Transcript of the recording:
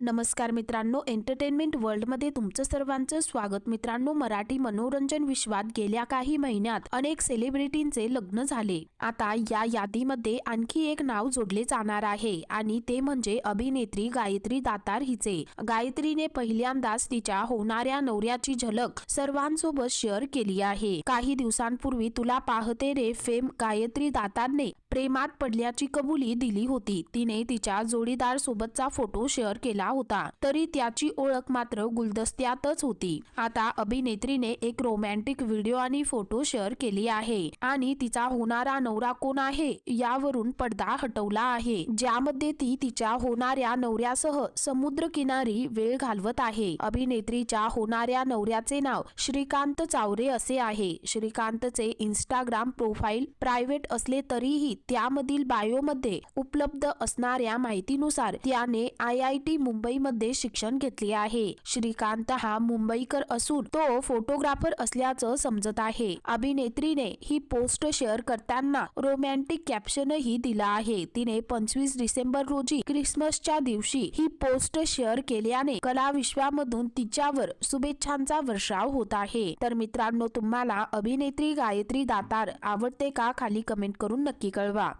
नमस्कार मित्रांनो एंटरटेनमेंट वर्ल्डमध्ये तुमचं सर्वांचं स्वागत. मित्रांनो मराठी मनोरंजन विश्वात गेल्या काही महिन्यात अनेक सेलिब्रिटींचे लग्न झाले. आता या यादीमध्ये आणखी एक नाव जोडले जाणार आहे आणि ते म्हणजे अभिनेत्री गायत्री दातार हिचे. गायत्रीने पहिल्यांदाच तिच्या होणाऱ्या नवऱ्याची झलक सर्वांसोबत शेअर केली आहे. काही दिवसांपूर्वी तुला पाहते रे फेम गायत्री दातारने प्रेमात पडल्याची कबुली दिली होती. तिने तिच्या जोडीदार सोबतचा फोटो शेअर केला होता तरी त्याची ओळख मात्र गुलदस्त्यातच होती. आता अभिनेत्रीने एक रोमॅन्टिक व्हिडिओ आणि फोटो शेअर केली आहे आणि तिचा होणारा नवरा कोण आहे यावरून पडदा हटवला आहे ज्यामध्ये ती तिच्या होणाऱ्या नवऱ्यासह समुद्र किनारी वेळ घालवत आहे. अभिनेत्रीच्या होणाऱ्या नवऱ्याचे नाव श्रीकांत चावरे असे आहे. श्रीकांतचे इंस्टाग्राम प्रोफाईल प्रायव्हेट असले तरीही त्यामधील बायोमध्ये उपलब्ध असणाऱ्या माहितीनुसार त्याने आय आय टी मुंबई मुंबईमध्ये शिक्षण घेतले आहे. श्रीकांत हा मुंबईकर असून तो फोटोग्राफर असल्याचं समजत आहे. अभिनेत्रीने ही पोस्ट शेअर करताना रोमॅन्टिक कॅप्शनही दिला आहे. तिने पंचवीस डिसेंबर रोजी क्रिसमसच्या दिवशी ही पोस्ट शेअर केल्याने कला विश्वामधून तिच्यावर शुभेच्छांचा वर्षाव होत आहे. तर मित्रांनो तुम्हाला अभिनेत्री गायत्री दातार आवडते का? खाली कमेंट करून नक्की कळवा.